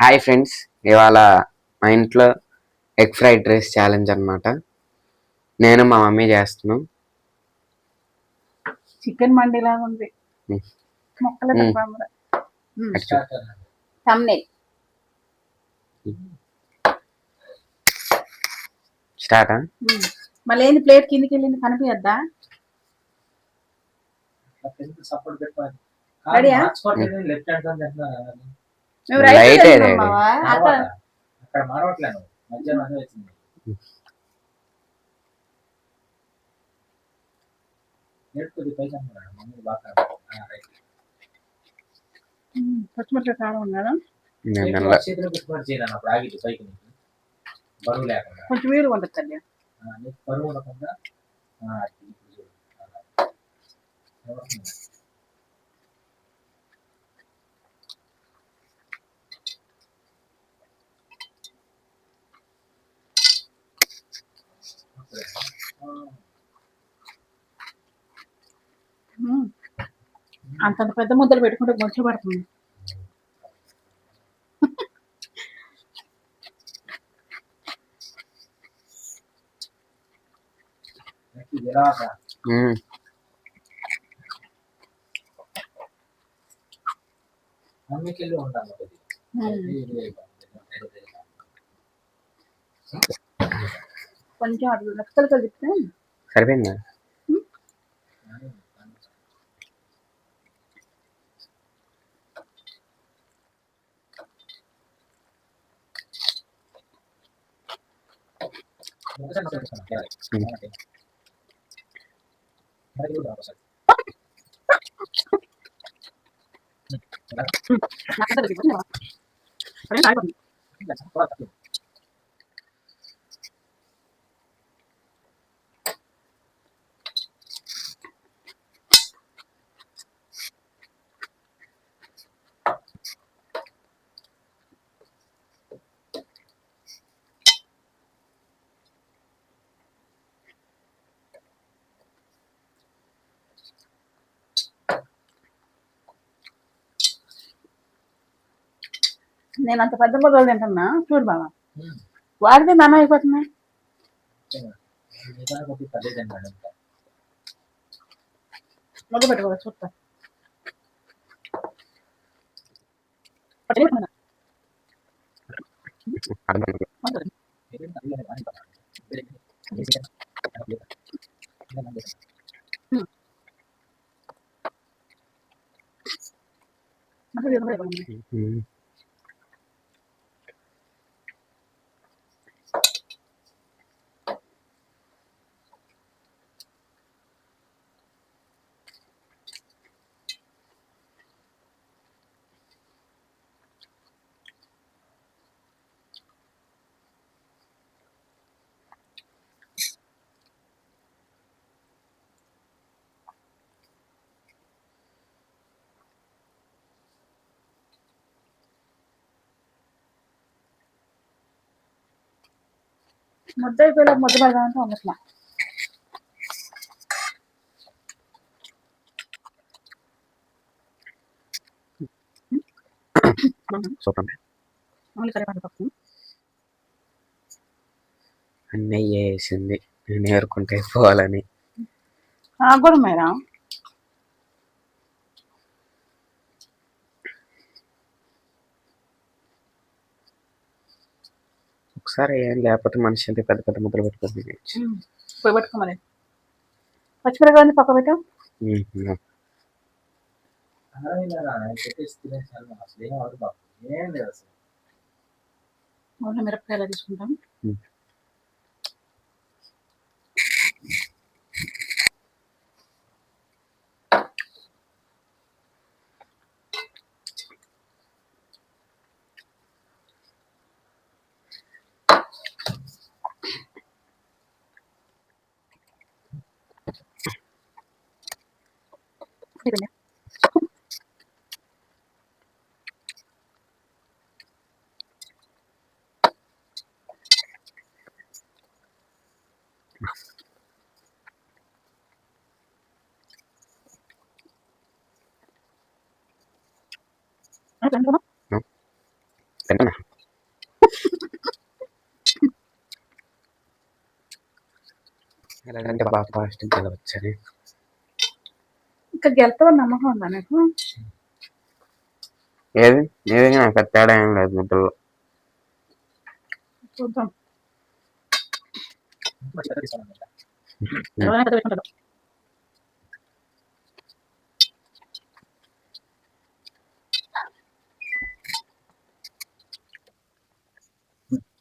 Hi friends ఇవాళ మా ఇంట్లో ఎగ్ ఫ్రైడ్ రైస్ ఛాలెంజ్ అన్నమాట. నేను మా మమ్మీ చేస్తున్నాం. చికెన్ మండి లాగా ఉంది. మొక్కల. తమ్నే స్టార్ట్ మళ్ళీ ఏంది ప్లేట్ కిందికి వెళ్ళింది? కనిపించద్దా? సపోర్ట్ పెట్టుకోవాలి రెడీయా? లెఫ్ట్ హ్యాండ్ మ్మ్. పచ్చిమిరపకాయ కారం ఉన్నాడు నేను. ఎక్కువ తినలే. చేతిలో పెట్టుకొని అంతంత పెద్ద ముద్దలు పెట్టుకుంటే గొంతు పడుతుంది. కొంచెం అటు లెక్కలు కలిపితే సరిపోయిందా? ఒకసారి ఒకసారి నేను అంత పెద్ద ముద్దలు తింటున్నా చూడు బాబా మ్మ్. వాడితే నాన్న అయిపోతున్నాయి నిజానికి కొద్దిగా పెద్దది అన్నాడు ఇంకా. ముద్ద పెట్టుకో చూస్తా పట్టుకో. ముద్ద అయిపోయేలా ముద్ద పెడదామంటే ఉండట్లా సూపర్ ఓన్లీ కరివేపాకు అన్నయ్య వేసింది. నేను ఏరుకుంటే నాకు కూడా మేరా ఒకసారి ఏం లేకపోతే మనిషి అంతే పెద్ద పెద్ద ముద్దలు పెట్టుకుంటుంది పోయి పట్టుకో మరి పచ్చిమిరపకాయ పక్క పెట్టు ఆడవిల్లరా, పెట్టేసి తినేసాను. అసలు ఏం అవ్వదు బాబు. ఏం లేదు అసలు. ఓన్లీ మిరపకాయలు తీసుకుంటాం అయిపోయిందా? అయిపోయిందా? తింటున్నా. ఎలాగంటే బాగా ఫాస్ట్ గెలవచ్చని ఇంకా గెలుతావని నమ్మకం ఉందా నీకు? ఏది? ఏది? నాకు తేడా ఏం లేదు ముద్దల్లో. చూద్దాం మంచిగా తీసుకోండి ఎవరైనా పెద్ద పెట్టుకుంటారు బాగా చేద్దాం.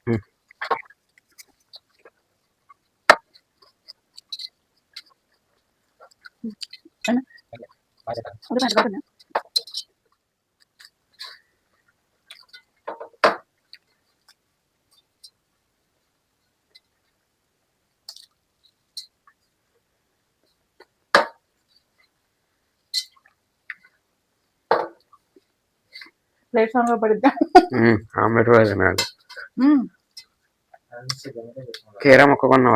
అది పెద్ద పెద్దనే. ప్లేట్ సాంగ్ పడిద్దా ఆమ్లెట్ కూడా తినాలి మ్మ్. మంచిగా ఉంటే చేసుకోండి. కీరా మొక్క కొన్న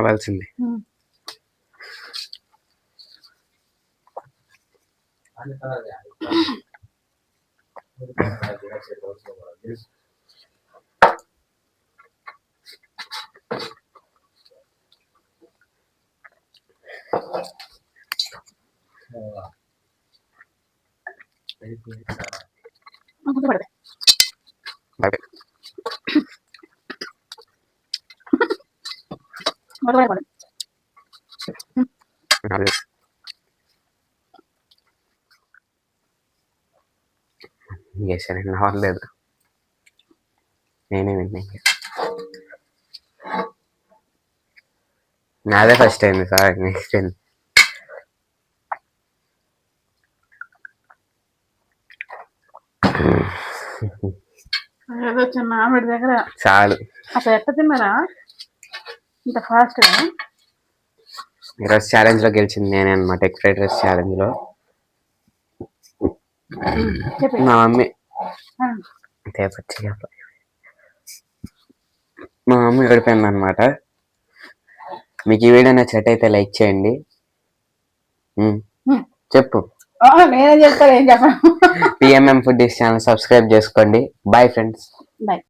Gracias. చేశాను. అవ్వలేదు నేనే విన్నా ఇంకా. నాదే ఫస్ట్ అయింది సార్ నెక్స్ట్ అయింది ఏదో చిన్న దగ్గర. చాలు. అసలు ఎట్ట తిన్నారా? ఇంత ఫాస్ట్గా ఈరోజు ఛాలెంజ్లో గెలిచింది నేనే అనమాట ఎగ్ ఫ్రైడ్ రైస్ ఛాలెంజ్ మా మమ్మీ. మా మమ్మీ ఓడిపోయింది అనమాట మీకు ఈ వీడియో నచ్చినట్టయితే లైక్ చేయండి. చెప్పు. నేనేం చెప్తాను ఏం చెప్పను. పిఎంఎం ఫుడ్ ఛానల్ సబ్స్క్రైబ్ చేసుకోండి. Bye friends bye